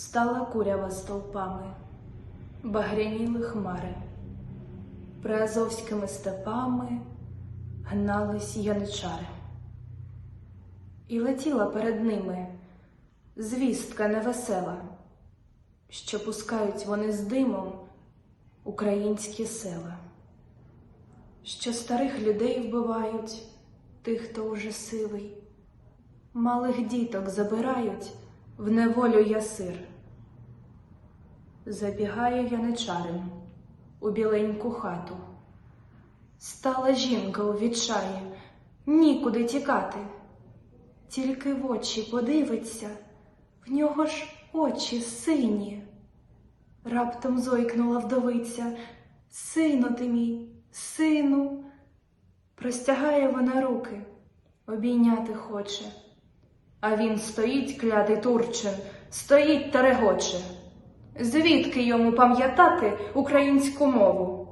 Стала курява стовпами, багряніли хмари, приазовськими степами гнались яничари. І летіла перед ними звістка невесела, що пускають вони з димом українські села, що старих людей вбивають, тих, хто уже сивий, малих діток забирають в неволю ясир. Забігає яничарин у біленьку хату. Стала жінка у відчаї, нікуди тікати. Тільки в очі подивиться, в нього ж очі сині. Раптом зойкнула вдовиця, сину ти мій, сину. Простягає вона руки, обійняти хоче. А він стоїть, клятий Турчин, стоїть та регоче. Звідки йому пам'ятати українську мову?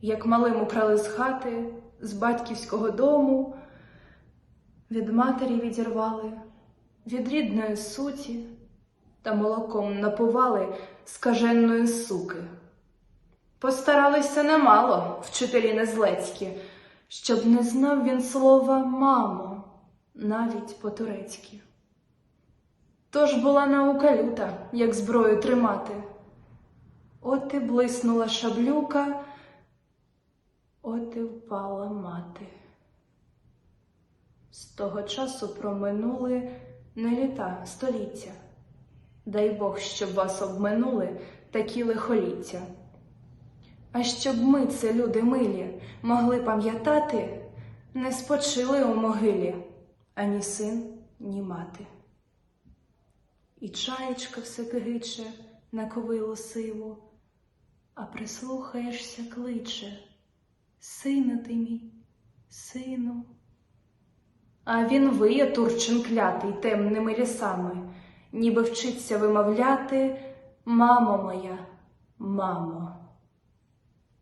Як малим украли з хати, з батьківського дому, від матері відірвали, від рідної суті та молоком напували скаженої суки. Постаралися немало, вчителі незлецькі, щоб не знав він слова мамо, навіть по-турецьки. Тож була наука люта, як зброю тримати. От і блиснула шаблюка, от і впала мати. З того часу проминули не літа, століття. Дай Бог, щоб вас обминули такі лихоліття. А щоб ми, це люди милі, могли пам'ятати, не спочили у могилі ані син, ні мати. І чаєчка все кигиче на ковило сиву, а прислухаєшся кличе, сина ти мій, сину. А він виє турчин клятий темними лісами, ніби вчиться вимовляти, мамо моя, мамо.